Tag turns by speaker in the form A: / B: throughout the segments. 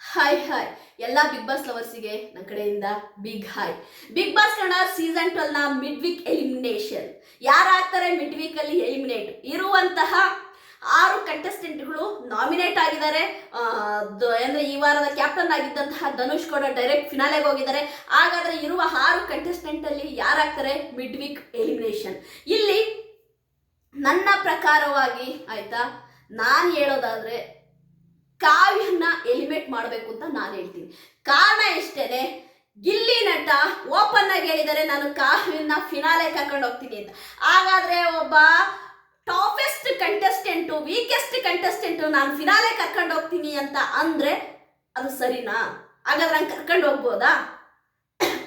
A: Hi hi ಎಲ್ಲ big boss ಲವರ್ಸಿಗೆ ನನ್ನ ಕಡೆಯಿಂದ big hi big boss Kannada season ಟ್ವೆಲ್ನ mid week elimination ಯಾರಾಗ್ತಾರೆ ಮಿಡ್ ವೀಕ್ ಅಲ್ಲಿ ಎಲಿಮಿನೇಟ್ ಇರುವಂತಹ ಆರು ಕಂಟೆಸ್ಟೆಂಟ್ಗಳು ನಾಮಿನೇಟ್ ಆಗಿದ್ದಾರೆ. ಅಂದ್ರೆ ಈ ವಾರದ ಕ್ಯಾಪ್ಟನ್ ಆಗಿದ್ದಂತಹ ಧನುಷ್ ಕೂಡ ಡೈರೆಕ್ಟ್ ಫಿನಾಲೆಗೆ ಹೋಗಿದ್ದಾರೆ. ಹಾಗಾದ್ರೆ ಇರುವ ಆರು ಕಂಟೆಸ್ಟೆಂಟ್ ಅಲ್ಲಿ ಯಾರಾಗ್ತಾರೆ ಮಿಡ್ ವೀಕ್ ಎಲಿಮಿನೇಷನ್ ಇಲ್ಲಿ ನನ್ನ ಪ್ರಕಾರವಾಗಿ ಆಯ್ತಾ, ನಾನು ಹೇಳೋದಾದ್ರೆ ಕಾವ್ಯನ್ನ ಎಲಿಮೇಟ್ ಮಾಡಬೇಕು ಅಂತ ನಾನು ಹೇಳ್ತೀನಿ. ಕಾರಣ ಎಷ್ಟೇನೆ? ಗಿಲ್ಲಿ ನಟ ಓಪನ್ ಆಗಿ ಹೇಳಿದರೆ ನಾನು ಕಾವ್ಯನ್ನ ಫಿನಾಲೆ ಕರ್ಕೊಂಡು ಹೋಗ್ತೀನಿ ಅಂತ. ಹಾಗಾದ್ರೆ ಒಬ್ಬ ಟಾಪೆಸ್ಟ್ ಕಂಟೆಸ್ಟೆಂಟು ವೀಕೆಸ್ಟ್ ಕಂಟೆಸ್ಟೆಂಟು ನಾನು ಫಿನಾಲೆ ಕರ್ಕೊಂಡು ಹೋಗ್ತೀನಿ ಅಂತ ಅಂದ್ರೆ ಅದು ಸರಿನಾ? ಹಾಗಾದ್ರೆ ನಂಗೆ ಕರ್ಕೊಂಡು ಹೋಗ್ಬೋದಾ?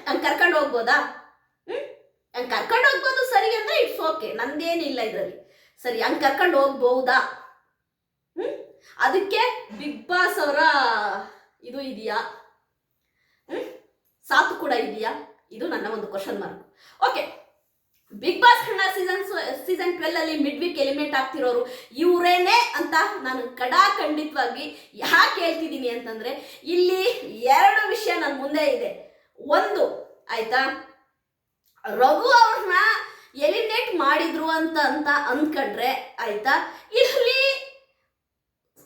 A: ನಂಗೆ ಕರ್ಕೊಂಡು ಹೋಗ್ಬೋದಾ? ಹ್ಮ್? ನಂಗೆ ಕರ್ಕೊಂಡು ಹೋಗ್ಬೋದು ಸರಿ ಅಂದ್ರೆ ಇಟ್ಸ್ ಓಕೆ ನಂದೇನಿಲ್ಲ ಇದರಲ್ಲಿ. ಸರಿ, ಹಂಗೆ ಕರ್ಕೊಂಡು ಹೋಗ್ಬಹುದಾ ಹ್ಮ್ ಅದಕ್ಕೆ ಬಿಗ್ ಬಾಸ್ ಅವರ ಇದು ಇದೆಯಾ? ಹ್ಮ್? ಕೂಡ ಇದೆಯಾ? ಇದು ನನ್ನ ಒಂದು question mark okay big boss Kannada season season twelve ಅಲ್ಲಿ ಮಿಡ್ ವೀಕ್ ಎಲಿಮಿನೇಟ್ ಆಗ್ತಿರೋರು ಇವರೇನೆ ಅಂತ ನಾನು ಕಡಾ ಖಂಡಿತವಾಗಿ ಯಾಕೆ ಹೇಳ್ತಿದ್ದೀನಿ ಅಂತಂದ್ರೆ ಇಲ್ಲಿ ಎರಡು ವಿಷಯ ನನ್ನ ಮುಂದೆ ಇದೆ. ಒಂದು, ಆಯ್ತಾ? ರಘು ಅವ್ರನ್ನ ಎಲಿಮಿನೇಟ್ ಮಾಡಿದ್ರು ಅಂತ ಅಂತ ಅಂದ್ಕೊಂಡ್ರೆ ಆಯ್ತಾ? ಇಲ್ಲಿ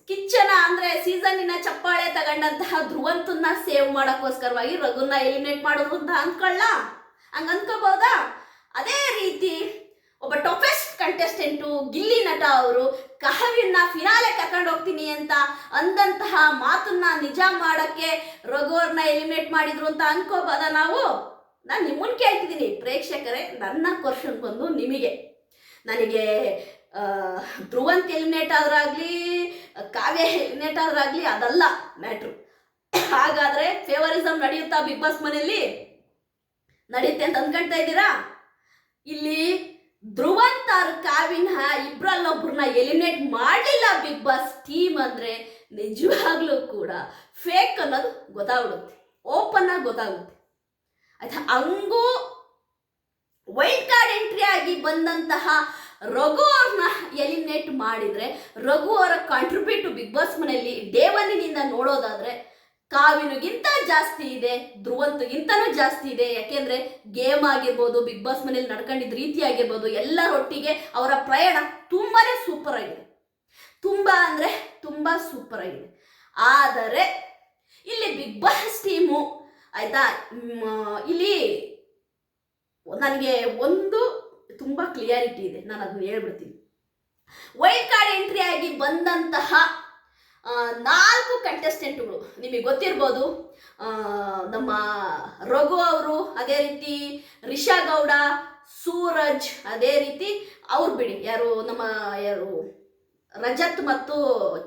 A: ಕಿಚ್ಚನ ಅಂದ್ರೆ ಸೀಸನ್ನಿನ ಚಪ್ಪಾಳೆ ತಗೊಂಡಂತಹ ಧ್ರುವಂತನ್ನ ಸೇವ್ ಮಾಡೋಕ್ಕೋಸ್ಕರವಾಗಿ ರಘುನ ಎಲಿಮಿನೇಟ್ ಮಾಡೋದು ಅಂತ ಅಂದ್ಕೊಳ್ಳ. ಹಂಗ ಅನ್ಕೋಬಹುದಾ ಅದೇ ರೀತಿ ಒಬ್ಬ ಟಾಪೆಸ್ಟ್ ಕಂಟೆಸ್ಟೆಂಟು ಗಿಲ್ಲಿ ನಟ ಅವರು ಕಹವಿನ ಫಿನಾಲೆ ಕರ್ಕೊಂಡು ಹೋಗ್ತೀನಿ ಅಂತ ಅಂದಂತಹ ಮಾತನ್ನ ನಿಜ ಮಾಡಕ್ಕೆ ರಘು ಅವ್ರನ್ನ ಎಲಿಮಿನೇಟ್ ಮಾಡಿದ್ರು ಅಂತ ಅನ್ಕೋಬೋದ ನಾವು? ನಾನು ನಿಮ್ಮನ್ನು ಕೇಳ್ತಿದ್ದೀನಿ. ಪ್ರೇಕ್ಷಕರೇ, ನನ್ನ ಕ್ವಶನ್ ಬಂದು ನಿಮಗೆ. ನನಗೆ ಧ್ರುವಂತ್ ಎಲಿಮಿನೇಟ್ ಆದ್ರಾಗ್ಲಿ, ಕಾವ್ಯ ಎಲಿಮಿನೇಟ್ ಆದ್ರಾಗ್ಲಿ ಅದಲ್ಲ ಮ್ಯಾಟ್ರು ಹಾಗಾದ್ರೆ ಫೇವರಿಸಮ್ ನಡೆಯುತ್ತಾ ಬಿಗ್ ಬಾಸ್ ಮನೆಯಲ್ಲಿ? ನಡೆಯುತ್ತೆ ಅಂತ ಅನ್ಕೊಳ್ತಾ ಇದ್ದೀರಾ? ಇಲ್ಲಿ ಧ್ರುವಂತ್ ಕಾವಿನ ಇಬ್ರಲ್ಲೊಬ್ರನ್ನ ಎಲಿಮಿನೇಟ್ ಮಾಡಲಿಲ್ಲ ಬಿಗ್ ಬಾಸ್ ಟೀಮ್ ಅಂದ್ರೆ ನಿಜವಾಗ್ಲೂ ಕೂಡ ಫೇಕ್ ಅನ್ನೋದು ಗೊತ್ತಾಗ್ಬಿಡುತ್ತೆ. ಓಪನ್ ಆಗಿ ಗೊತ್ತಾಗುತ್ತೆ. ಆಯ್ತಾ? ಹಂಗೂ ವೈಲ್ಡ್ ಕಾರ್ಡ್ ಎಂಟ್ರಿ ಆಗಿ ಬಂದಂತಹ ರಘು ಅವ್ರನ್ನ ಎಲಿಮಿನೇಟ್ ಮಾಡಿದ್ರೆ ರಘು ಅವರ ಕಾಂಟ್ರಿಬ್ಯೂಟ್ ಬಿಗ್ ಬಾಸ್ ಮನೆಯಲ್ಲಿ ಡೇ ನೋಡೋದಾದ್ರೆ ಕಾವಿನುಗಿಂತ ಜಾಸ್ತಿ ಇದೆ, ಧ್ರುವಂತಗಿಂತನೂ ಜಾಸ್ತಿ ಇದೆ. ಯಾಕೆಂದ್ರೆ ಗೇಮ್ ಆಗಿರ್ಬೋದು ಬಿಗ್ ಬಾಸ್ ಮನೇಲಿ ನಡ್ಕೊಂಡಿದ್ದ ರೀತಿ ಆಗಿರ್ಬೋದು ಎಲ್ಲರೊಟ್ಟಿಗೆ ಅವರ ಪ್ರಯಾಣ ತುಂಬಾನೇ ಸೂಪರ್ ಆಗಿದೆ. ತುಂಬಾ ಅಂದ್ರೆ ತುಂಬಾ ಸೂಪರ್ ಆಗಿದೆ. ಆದರೆ ಇಲ್ಲಿ ಬಿಗ್ ಬಾಸ್ ಟೀಮು ಆಯ್ತಾ ಇಲ್ಲಿ ನನಗೆ ಒಂದು ತುಂಬ ಕ್ಲಿಯಾರಿಟಿ ಇದೆ. ನಾನು ಅದನ್ನ ಹೇಳ್ಬಿಡ್ತೀನಿ. ವೈಲ್ಡ್ ಕಾರ್ಡ್ ಎಂಟ್ರಿ ಆಗಿ ಬಂದಂತಹ ನಾಲ್ಕು ಕಂಟೆಸ್ಟೆಂಟ್ಗಳು ನಿಮಗೆ ಗೊತ್ತಿರ್ಬೋದು ನಮ್ಮ ರಘು ಅವರು, ಅದೇ ರೀತಿ ರಿಷಾ ಗೌಡ, ಸೂರಜ್, ಅದೇ ರೀತಿ ಅವ್ರು ಬಿಡಿ. ಯಾರು, ನಮ್ಮ ಯಾರು ರಜತ್ ಮತ್ತು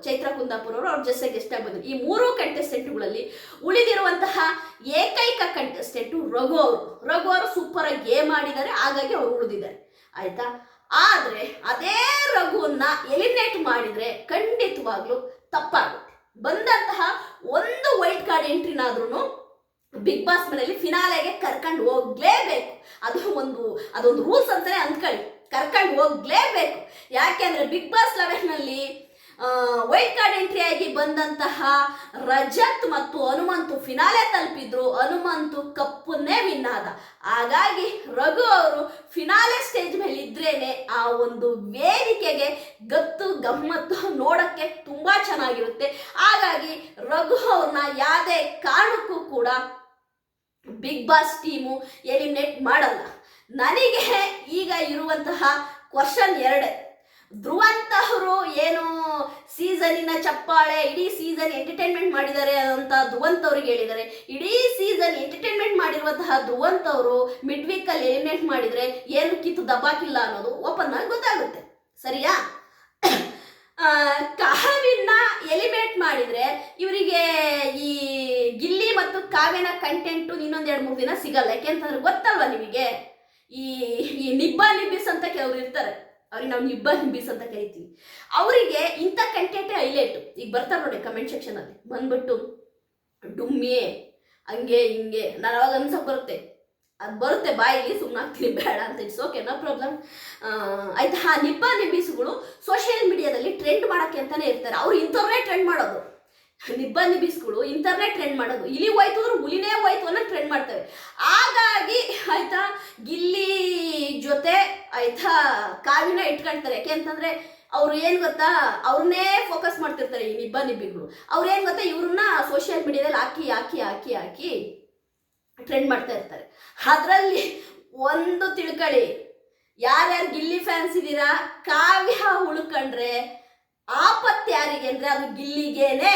A: ಚೈತ್ರ ಕುಂದಾಪುರ ಅವರು ಅವ್ರ ಜೊತೆ ಗೆಸ್ಟ್ ಆಗಿ ಈ ಮೂರು ಕಂಟೆಸ್ಟೆಂಟ್ಗಳಲ್ಲಿ ಉಳಿದಿರುವಂತಹ ಏಕೈಕ ಕಂಟೆಸ್ಟೆಂಟು ರಘು ಅವರು. ರಘು ಅವರು ಸೂಪರ್ ಆಗಿ ಗೇಮ್ ಆಡಿದ್ದಾರೆ, ಹಾಗಾಗಿ ಅವರು ಉಳಿದಿದ್ದಾರೆ. ಆಯ್ತಾ? ಆದ್ರೆ ಅದೇ ರಘುವನ್ನ ಎಲಿಮಿನೇಟ್ ಮಾಡಿದ್ರೆ ಖಂಡಿತವಾಗ್ಲೂ ತಪ್ಪಾಗುತ್ತೆ. ಬಂದಂತಹ ಒಂದು ವೈಟ್ ಕಾರ್ಡ್ ಎಂಟ್ರಿನಾದ್ರೂ ಬಿಗ್ ಬಾಸ್ ಮನೆಯಲ್ಲಿ ಫಿನಾಲೆಗೆ ಕರ್ಕೊಂಡು ಹೋಗ್ಲೇಬೇಕು. ಅದು ಒಂದು, ಅದೊಂದು ರೂಲ್ಸ್ ಅಂತಾನೆ ಅಂದ್ಕೊಳ್ಳಿ. ಕರ್ಕೊಂಡು ಹೋಗ್ಲೇಬೇಕು. ಯಾಕೆಂದ್ರೆ ಬಿಗ್ ಬಾಸ್ ಲೆವೆನ್ನಲ್ಲಿ ವೈಟ್ ಕಾರ್ಡ್ ಎಂಟ್ರಿ ಆಗಿ ಬಂದಂತಹ ರಜತ್ ಮತ್ತು ಹನುಮಂತು ಫಿನಾಲೆ ತಲುಪಿದ್ರು. ಹನುಮಂತು ಕಪ್ಪನ್ನೇ ವಿನ್ ಆದ. ಹಾಗಾಗಿ ರಘು ಅವರು ಫಿನಾಲೆ ಸ್ಟೇಜ್ ಮೇಲೆ ಇದ್ರೇನೆ ಆ ಒಂದು ವೇದಿಕೆಗೆ ಗತ್ತು ಗಮ್ಮತ್ತು ನೋಡಕ್ಕೆ ತುಂಬಾ ಚೆನ್ನಾಗಿರುತ್ತೆ. ಹಾಗಾಗಿ ರಘು ಅವ್ರನ್ನ ಯಾವುದೇ ಕಾರಣಕ್ಕೂ ಕೂಡ ಬಿಗ್ ಬಾಸ್ ಟೀಮು ಎಲಿಮಿನೇಟ್ ಮಾಡಲ್ಲ. ನನಗೆ ಈಗ ಇರುವಂತಹ ಕ್ವಶನ್ ಎರಡೇ. ಧ್ರುವಂತಹರು ಅವರು ಏನು ಸೀಸನಿನ ಚಪ್ಪಾಳೆ, ಇಡೀ ಸೀಸನ್ ಎಂಟರ್ಟೈನ್ಮೆಂಟ್ ಮಾಡಿದ್ದಾರೆ ಅಂತ ಧ್ರುವಂತ್ ಅವ್ರಿಗೆ ಹೇಳಿದ್ದಾರೆ ಇಡೀ ಸೀಸನ್ ಎಂಟರ್ಟೈನ್ಮೆಂಟ್ ಮಾಡಿರುವಂತಹ ಧ್ರುವಂತ್ ಅವರು ಮಿಡ್ ವೀಕ್ ಅಲ್ಲಿ ಎಲಿಮಿನೇಟ್ ಮಾಡಿದ್ರೆ ಏನು ಕಿತ್ತು ದಬ್ಬಾಕಿಲ್ಲ ಅನ್ನೋದು ಓಪನ್ ಆಗಿ ಗೊತ್ತಾಗುತ್ತೆ. ಸರಿಯಾ? ಕಹವಿನ ಎಲಿಮಿನೇಟ್ ಮಾಡಿದ್ರೆ ಇವರಿಗೆ ಈ ಗಿಲ್ಲಿ ಮತ್ತು ಕಾವ್ಯನ ಕಂಟೆಂಟು ಇನ್ನೊಂದ್ ಎರಡು, ಮೂರು ದಿನ ಸಿಗಲ್ಲ. ಯಾಕೆಂತಂದ್ರೆ ಗೊತ್ತಲ್ವಾ ನಿಮಗೆ? ಈ ಈ ನಿಬ್ಬ ನಿಬ್ಬಿಸ್ ಅಂತ ಕೆಲವ್ರು ಇರ್ತಾರೆ. ಅವ್ರಿಗೆ ನಾವು ನಿಬ್ಬ ನಿಬ್ಬಿಸ್ ಅಂತ ಕರಿತೀವಿ. ಅವರಿಗೆ ಇಂಥ ಕಂಟೆಂಟೇ ಹೈಲೈಟ್ ಈಗ ಬರ್ತಾರೆ ನೋಡಿ ಕಮೆಂಟ್ ಸೆಕ್ಷನ್ ಅಲ್ಲಿ. ಬಂದ್ಬಿಟ್ಟು ಡುಮ್ಮಿಯೇ ಹಂಗೆ ಹಿಂಗೆ. ನಾನು ಅವಾಗ ಅನ್ಸಕ್ ಬರುತ್ತೆ. ಅದು ಬರುತ್ತೆ ಬಾಯಿಗೆ ಸುಮ್ಮನೆ ಬೇಡ ಅಂತ ಇಟ್ಸ್ ಓಕೆ ನೋ ಪ್ರಾಬ್ಲಮ್ ಆಯ್ತಾ? ಆ ನಿಬ್ಬ ನಿಬ್ಬಿಸುಗಳು ಸೋಷಿಯಲ್ ಮೀಡಿಯಾದಲ್ಲಿ ಟ್ರೆಂಡ್ ಮಾಡೋಕ್ಕೆ ಅಂತಾನೆ ಇರ್ತಾರೆ. ಅವ್ರು ಇಂಥವ್ರನ್ನೇ ಟ್ರೆಂಡ್ ಮಾಡೋದು. ನಿಬ್ಬ ನಿಬ್ಬಿಸ್ಗಳು ಇಂಥವ್ರನ್ನೇ ಟ್ರೆಂಡ್ ಮಾಡೋದು. ಇಲ್ಲಿ ಹೋಯ್ತು ಅಂದ್ರೆ ಹುಲಿನೇ ಹೋಯ್ತು ಅನ್ನೋ ಟ್ರೆಂಡ್ ಮಾಡ್ತಾರೆ ಹಾಗಾಗಿ, ಆಯ್ತಾ? ಗಿಲ್ಲಿ ಜೊತೆ ಆಯ್ತಾ ಕಾವಿನ ಇಟ್ಕೊಳ್ತಾರೆ. ಯಾಕೆ ಅಂತಂದ್ರೆ ಅವ್ರು ಏನ್ ಗೊತ್ತಾ, ಅವ್ರನ್ನೇ ಫೋಕಸ್ ಮಾಡ್ತಿರ್ತಾರೆ ಈ ನಿಬ್ಬ ನಿಬ್ಬಿಗಳು. ಅವ್ರು ಏನು ಗೊತ್ತಾ, ಇವ್ರನ್ನ ಸೋಷಿಯಲ್ ಮೀಡಿಯಾದಲ್ಲಿ ಹಾಕಿ ಹಾಕಿ ಹಾಕಿ ಹಾಕಿ ಟ್ರೆಂಡ್ ಮಾಡ್ತಾ ಇರ್ತಾರೆ. ಅದರಲ್ಲಿ ಒಂದು ತಿಳ್ಕೊಳ್ಳಿ ಯಾರ್ಯಾರು ಗಿಲ್ಲಿ ಫ್ಯಾನ್ಸ್ ಇದ್ದೀರಾ ಕಾವ್ಯ ಉಳ್ಕೊಂಡ್ರೆ ಆಪತ್ತು ಯಾರಿಗೆ ಅಂದ್ರೆ ಅದು ಗಿಲ್ಲಿಗೇನೆ.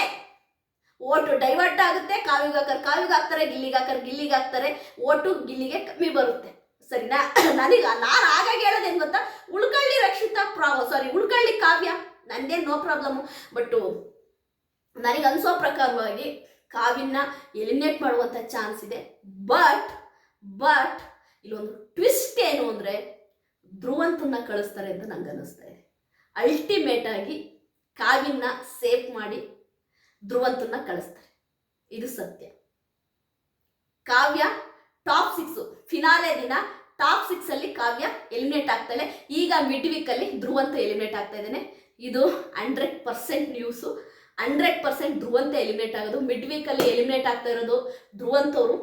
A: ಓಟು ಡೈವರ್ಟ್ ಆಗುತ್ತೆ ಕಾವಿಗೆ ಹಾಕರ್ ಕಾವಿಗೆ ಹಾಕ್ತಾರೆ, ಗಿಲ್ಲಿಗೆ ಓಟು ಗಿಲ್ಲಿಗೆ ಕಮ್ಮಿ ಬರುತ್ತೆ. ಸರಿನಾ? ನನಗ ನಾನು ಆಗಾಗ ಹೇಳೋದೇನು ಗೊತ್ತಾ? ಉಳ್ಕಳ್ಳಿ ರಕ್ಷಿತಾ ಪ್ರಾವ ಸಾರಿ ಉಳ್ಕಳ್ಳಿ ಕಾವ್ಯ. ನಂದೇನು ನೋ ಪ್ರಾಬ್ಲಮ್ಮು ಬಟ್ಟು ನನಗೆ ಅನಿಸೋ ಪ್ರಕಾರವಾಗಿ ಕಾವ್ಯನ ಎಲಿಮಿನೇಟ್ ಮಾಡುವಂಥ ಚಾನ್ಸ್ ಇದೆ. ಬಟ್ ಬಟ್ ಇಲ್ಲೊಂದು ಟ್ವಿಸ್ಟ್ ಏನು ಅಂದರೆ ಧ್ರುವಂತನ್ನ ಕಳಿಸ್ತಾರೆ ಅಂತ ನಂಗೆ ಅನ್ನಿಸ್ತಾ ಇದೆ. ಅಲ್ಟಿಮೇಟ್ ಆಗಿ ಕಾವಿನ ಸೇಫ್ ಮಾಡಿ ಧ್ರುವಂತನ್ನ ಕಳಿಸ್ತಾರೆ. ಇದು ಸತ್ಯ. ಕಾವ್ಯ ಟಾಪ್ ಸಿಕ್ಸು ಫಿನಾಲೆ ದಿನ ಟಾಪ್ ಸಿಕ್ಸ್ ಅಲ್ಲಿ ಕಾವ್ಯ ಎಲಿಮಿನೇಟ್ ಆಗ್ತಾಳೆ. ಈಗ ಮಿಡ್ ವೀಕ್ ಅಲ್ಲಿ ಧ್ರುವಂತ ಎಲಿಮಿನೇಟ್ ಆಗ್ತಾ ಇದ್ದಾನೆ. ಇದು hundred percent news hundred percent Dhruvanth eliminate ಆಗೋದು. ಮಿಡ್ ವೀಕ್ ಅಲ್ಲಿ ಎಲಿಮಿನೇಟ್ ಆಗ್ತಾ ಇರೋದು ಧ್ರುವಂತ ಅವರು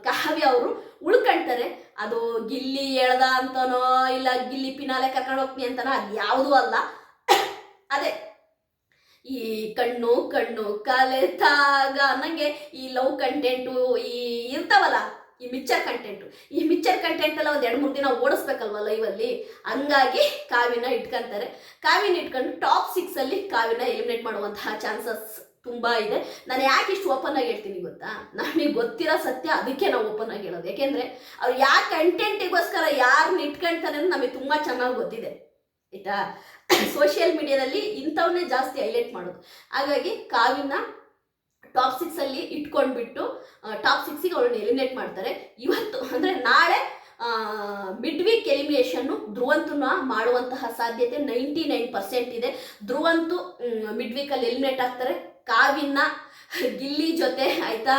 A: ಕಾವ್ಯ ಅವರು. ಉಳ್ಕೊಂತಾರೆ. ಅದು ಗಿಲ್ಲಿ ಎಳ್ದ ಅಂತನೋ ಇಲ್ಲ ಗಿಲ್ಲಿ ಪಿನಾಲೆ ಕರ್ಕೊಂಡು ಹೋಗ್ತೀನಿ ಅಂತನೋ ಅದು ಯಾವುದೂ ಅಲ್ಲ. ಅದೇ. ಈ ಕಣ್ಣು ಕಣ್ಣು ಕಲೆತಾಗ. ಅನ್ನಂಗೆ ಈ ಲವ್ ಕಂಟೆಂಟು ಈ ಇರ್ತಾವಲ್ಲ. ಈ ಮಿಕ್ಚರ್ ಕಂಟೆಂಟು ಈ ಮಿಕ್ಚರ್ ಕಂಟೆಂಟ್ ಎಲ್ಲ ಒಂದು ಎರಡು ಮೂರು ದಿನ ಓಡಿಸ್ಬೇಕಲ್ವ ಲೈವಲ್ಲಿ ಹಂಗಾಗಿ ಕಾವಿನ ಇಟ್ಕೊಂತಾರೆ. ಕಾವಿನ ಇಟ್ಕೊಂಡು ಟಾಪ್ ಸಿಕ್ಸ್ ಅಲ್ಲಿ ಕಾವಿನ ಎಲಿಮಿನೇಟ್ ಮಾಡುವಂತಹ ಚಾನ್ಸಸ್ ತುಂಬಾ ಇದೆ. ನಾನು ಯಾಕೆ ಇಷ್ಟು ಓಪನ್ ಆಗಿ ಹೇಳ್ತೀನಿ ಗೊತ್ತಾ? ನಮಗೆ ಗೊತ್ತಿರೋ ಸತ್ಯ ಅದಕ್ಕೆ ನಾವು ಓಪನ್ ಆಗಿ ಹೇಳೋದು. ಯಾಕೆಂದ್ರೆ ಅವ್ರು ಯಾವ ಕಂಟೆಂಟಿಗೋಸ್ಕರ ಯಾರನ್ನ ಇಟ್ಕೊಳ್ತಾರೆ ಅಂತ ನಮಗೆ ತುಂಬಾ ಚೆನ್ನಾಗಿ ಗೊತ್ತಿದೆ. ಆಯ್ತಾ? ಸೋಷಿಯಲ್ ಮೀಡಿಯಾದಲ್ಲಿ ಇಂಥವನ್ನೇ ಜಾಸ್ತಿ ಹೈಲೈಟ್ ಮಾಡೋದು. ಹಾಗಾಗಿ ಕಾವಿನ ಟಾಪ್ ಸಿಕ್ಸ್ ಅಲ್ಲಿ ಇಟ್ಕೊಂಡ್ಬಿಟ್ಟು ಟಾಪ್ ಸಿಕ್ಸಿಗೆ ಅವ್ರನ್ನ ಎಲಿಮಿನೇಟ್ ಮಾಡ್ತಾರೆ. ಇವತ್ತು ಅಂದ್ರೆ ನಾಳೆ ಮಿಡ್ ವೀಕ್ ಎಲಿಮಿನೇಷನ್ನು ಧ್ರುವಂತನ ಮಾಡುವಂತಹ ಸಾಧ್ಯತೆ ನೈಂಟಿ ನೈನ್ ಪರ್ಸೆಂಟ್ ಇದೆ. ಧ್ರುವಂತು ಮಿಡ್ ವೀಕಲ್ಲಿ ಎಲಿಮಿನೇಟ್ ಆಗ್ತಾರೆ. ಕಾವಿನ ಗಿಲ್ಲಿ ಜೊತೆ, ಆಯ್ತಾ,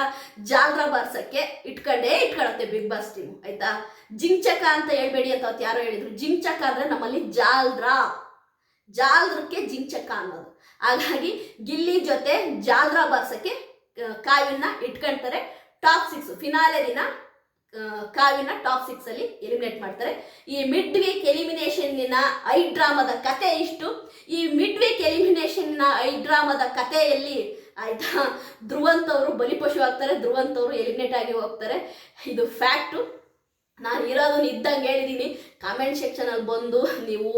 A: ಜಾಲ್ರ ಬಾರ್ಸಕ್ಕೆ ಇಟ್ಕೊಂಡೇ ಇಟ್ಕೊಳತ್ತೆ ಬಿಗ್ ಬಾಸ್ ಟೀಮ್ ಆಯ್ತಾ? ಜಿಂಚಕ ಅಂತ ಹೇಳ್ಬೇಡಿ ಅಂತ ಅವತ್ತು ಯಾರೋ ಹೇಳಿದ್ರು. ಜಿಂಚಕ ಅಂದ್ರೆ ನಮ್ಮಲ್ಲಿ ಜಾಲ್ರ. ಜಾಲ್ರಕ್ಕೆ ಜಿಂಚಕ ಅನ್ನೋದು. ಹಾಗಾಗಿ ಗಿಲ್ಲಿ ಜೊತೆ ಜಾಲ್ರ ಬಾರ್ಸಕ್ಕೆ ಕಾವಿನ ಇಟ್ಕೊಂತಾರೆ. ಟಾಪ್ ಸಿಕ್ಸ್ ಫಿನಾಲೆ ದಿನ ಕಾವಿನ ಟಾಪ್ ಸಿಕ್ಸ್ ಅಲ್ಲಿ ಎಲಿಮಿನೇಟ್ ಮಾಡ್ತಾರೆ. ಈ ಮಿಡ್ ವೀಕ್ ಎಲಿಮಿನೇಷನ್ನಿನ ಐ ಡ್ರಾಮದ ಕತೆ ಇಷ್ಟು. ಈ ಮಿಡ್ ವೀಕ್ ಎಲಿಮಿನೇಷನ್ನ ಐ ಡ್ರಾಮದ ಕಥೆಯಲ್ಲಿ ಆಯ್ತಾ, ಧ್ರುವಂತ್ ಅವರು ಬಲಿಪಶು ಆಗ್ತಾರೆ ಧ್ರುವಂತ್ ಅವರು ಎಲಿಮಿನೇಟ್ ಆಗಿ ಹೋಗ್ತಾರೆ. ಇದು ಫ್ಯಾಕ್ಟು ನಾನು ಇರೋದನ್ನ ಇದ್ದಂಗೆ ಹೇಳಿದ್ದೀನಿ ಕಾಮೆಂಟ್ ಸೆಕ್ಷನಲ್ಲಿ ಬಂದು ನೀವು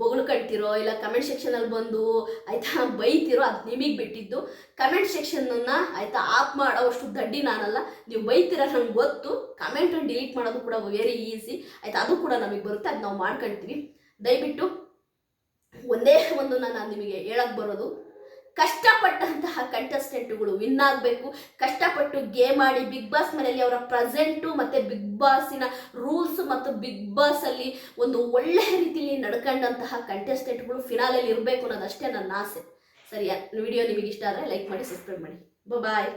A: ಬೊಗಳ್ಕೊಂತೀರೋ ಇಲ್ಲ ಕಮೆಂಟ್ ಸೆಕ್ಷನಲ್ಲಿ ಬಂದು ಆಯಿತಾ ಬೈತಿರೋ ಅದು ನಿಮಗೆ ಬಿಟ್ಟಿದ್ದು. ಕಮೆಂಟ್ ಸೆಕ್ಷನ್ನ ಆಯ್ತಾ ಆಫ್ ಮಾಡೋವಷ್ಟು ದಡ್ಡಿ ನಾನಲ್ಲ. ನೀವು ಬೈತಿರೋ ನಂಗೆ ಗೊತ್ತು. ಕಮೆಂಟನ್ನು ಡಿಲೀಟ್ ಮಾಡೋದು ಕೂಡ ವೆರಿ ಈಸಿ ಆಯಿತಾ ಅದು ಕೂಡ ನಮಗೆ ಬರುತ್ತೆ, ಅದು ನಾವು ಮಾಡ್ಕೊಳ್ತೀವಿ ದಯವಿಟ್ಟು ಒಂದೇ ಒಂದು ನಾನು ನಿಮಗೆ ಹೇಳಕ್ಕೆ ಬರೋದು. ಕಷ್ಟಪಟ್ಟಂತಹ ಕಂಟೆಸ್ಟೆಂಟ್ಗಳು ವಿನ್ ಆಗಬೇಕು. ಕಷ್ಟಪಟ್ಟು ಗೇಮ್ ಆಡಿ ಬಿಗ್ ಬಾಸ್ ಮನೆಯಲ್ಲಿ ಅವರ ಪ್ರೆಸೆಂಟು ಮತ್ತು ಬಿಗ್ ಬಾಸಿನ ರೂಲ್ಸ್ ಮತ್ತು ಬಿಗ್ ಬಾಸಲ್ಲಿ ಒಂದು ಒಳ್ಳೆಯ ರೀತಿಯಲ್ಲಿ ನಡ್ಕೊಂಡಂತಹ ಕಂಟೆಸ್ಟೆಂಟ್ಗಳು ಫಿನಾಲಲ್ಲಿ ಇರಬೇಕು ಅನ್ನೋದಷ್ಟೇ ನನ್ನ ಆಸೆ. ಸರಿಯಾ? ವಿಡಿಯೋ ನಿಮಗೆ ಇಷ್ಟ ಆದರೆ ಲೈಕ್ ಮಾಡಿ ಸಬ್ಸ್ಕ್ರೈಬ್ ಮಾಡಿ. ಬಾಯ್